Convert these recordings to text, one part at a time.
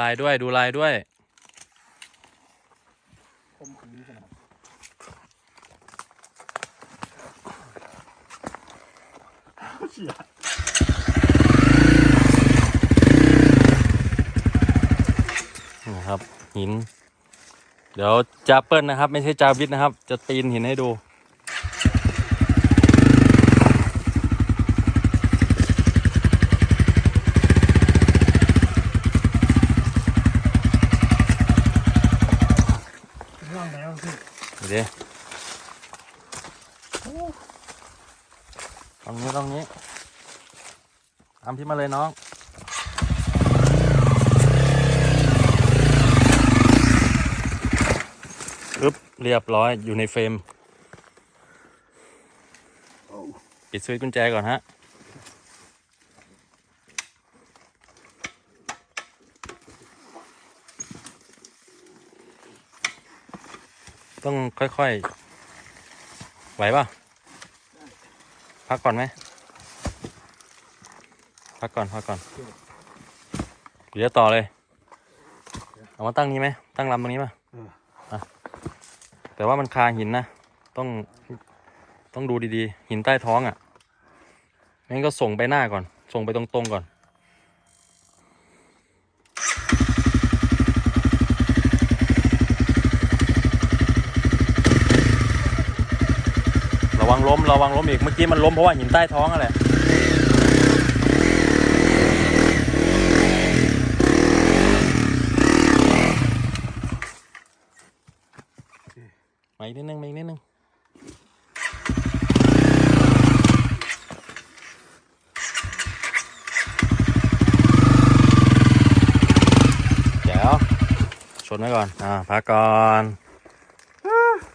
ลายด้วยดูลายด้วย ผมขืนขนาดเชี่ยนี่ครับหิน เดี๋ยวจาเปิลนะครับ ไม่ใช่จาวิทนะครับ จะตีนหินให้ดู ร่างแล้วสิดูดิตรงนี้ตรงนี้ตามที่มาเลยน้องอึ๊บเรียบร้อยอยู่ในเฟรม ปิดสวิตช์กุญแจก่อนฮะ ต้องค่อยๆ ไหวป่ะ พักก่อนไหม พักก่อน พักก่อน เดี๋ยวต่อเลย เอามาตั้งนี้ไหม ตั้งลำตรงนี้ป่ะอะแต่ว่ามันคาหินนะ ต้อง ต้องดูดีๆ หินใต้ท้องอะงั้นก็ส่งไปหน้าก่อน ส่งไปตรงๆก่อน ระวังล้มระวังล้มอีกเมื่อกี้มันล้มเพราะว่าหินใต้ท้องอะไรมาอีกนิดนึงมาอีกนิดนึงเดี๋ยวชนไว้ก่อน อ่าพักก่อน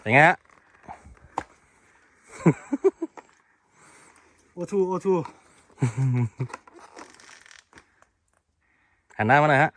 อย่างเงี้ย โอทูโอทูหันหน้ามาหน่อยฮะ